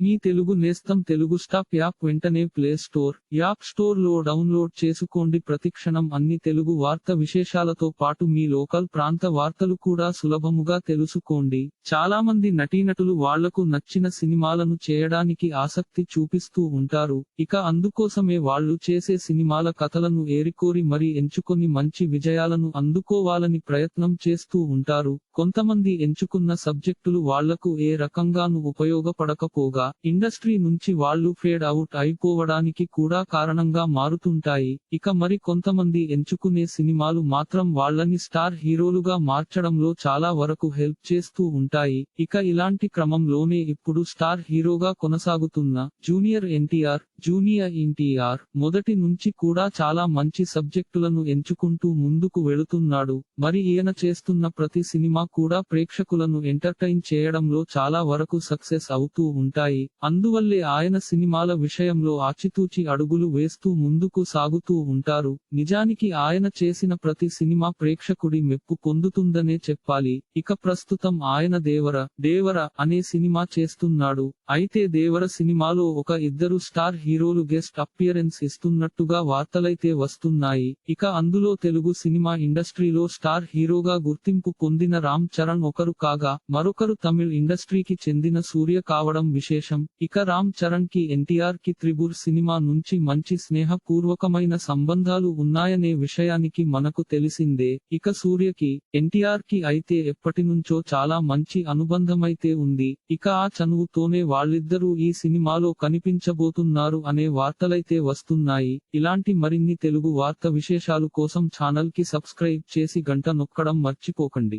మీ తెలుగు నేస్తం Telugu stop app వెంటనే play store App స్టోర్లో డౌన్లోడ్ చేసుకోండి. ప్రతిక్షణం అన్ని తెలుగు వార్త విశేషాలతో పాటు మీ లోకల్ ప్రాంత వార్తలు కూడా సులభముగా తెలుసుకోండి. చాలా మంది నటీనటులు వాళ్ళకు నచ్చిన సినిమాలను చేయడానికి ఆసక్తి చూపిస్తూ ఉంటారు. ఇక అందుకోసమే వాళ్ళు చేసే సినిమాల కథలను ఏరికోరి మరి ఎంచుకొని మంచి విజయాలను అందుకోవాలని ప్రయత్నం చేస్తూ ఉంటారు. కొంతమంది ఎంచుకున్న సబ్జెక్టులు వాళ్ళకు ఏ రకంగానూ ఉపయోగపడకపోగా ఇండస్ట్రీ నుంచి వాళ్ళు ఫేడ్ అవుట్ అయిపోవడానికి కూడా కారణంగా మారుతుంటాయి. ఇక మరి కొంతమంది ఎంచుకునే సినిమాలు మాత్రం వాళ్ళని స్టార్ హీరోలుగా మార్చడంలో చాలా వరకు హెల్ప్ చేస్తూ ఉంటాయి. ఇక ఇలాంటి క్రమంలోనే ఇప్పుడు స్టార్ హీరోగా కొనసాగుతున్న జూనియర్ ఎన్టీఆర్ జూనియర్ ఎన్టీఆర్ మొదటి నుంచి కూడా చాలా మంచి సబ్జెక్టులను ఎంచుకుంటూ ముందుకు వెళుతున్నాడు. మరి ఈయన చేస్తున్న ప్రతి సినిమా కూడా ప్రేక్షకులను ఎంటర్టైన్ చేయడంలో చాలా వరకు సక్సెస్ అవుతూ ఉంటాయి. అందువల్లే ఆయన సినిమాల విషయంలో ఆచితూచి అడుగులు వేస్తూ ముందుకు సాగుతూ ఉంటారు. నిజానికి ఆయన చేసిన ప్రతి సినిమా ప్రేక్షకుడి మెప్పు పొందుతుందనే చెప్పాలి. ఇక ప్రస్తుతం ఆయన దేవర దేవర అనే సినిమా చేస్తున్నాడు. అయితే దేవర సినిమాలో ఒక ఇద్దరు స్టార్ హీరోలు గెస్ట్ అపియరెన్స్ ఇస్తున్నట్టుగా వార్తలైతే వస్తున్నాయి. ఇక అందులో తెలుగు సినిమా ఇండస్ట్రీలో స్టార్ హీరోగా గుర్తింపు పొందిన రామ్ చరణ్ ఒకరు కాగా మరొకరు తమిళ్ ఇండస్ట్రీకి చెందిన సూర్య కావడం విశేషం. ఇక రామ్ చరణ్కి ఎన్టీఆర్కి త్రిబుర్ సినిమా నుంచి మంచి స్నేహపూర్వకమైన సంబంధాలు ఉన్నాయనే విషయానికి మనకు తెలిసిందే. ఇక సూర్యకి ఎన్టీఆర్కి అయితే ఎప్పటినుంచో చాలా మంచి అనుబంధమైతే ఉంది. ఇక ఆ చనువుతోనే వాళ్ళిద్దరూ ఈ సినిమాలో కనిపించబోతున్నారు అనే వార్తలైతే వస్తున్నాయి. ఇలాంటి మరిన్ని తెలుగు వార్త విశేషాలు కోసం ఛానల్కి సబ్స్క్రైబ్ చేసి గంట నొక్కడం మర్చిపోకండి.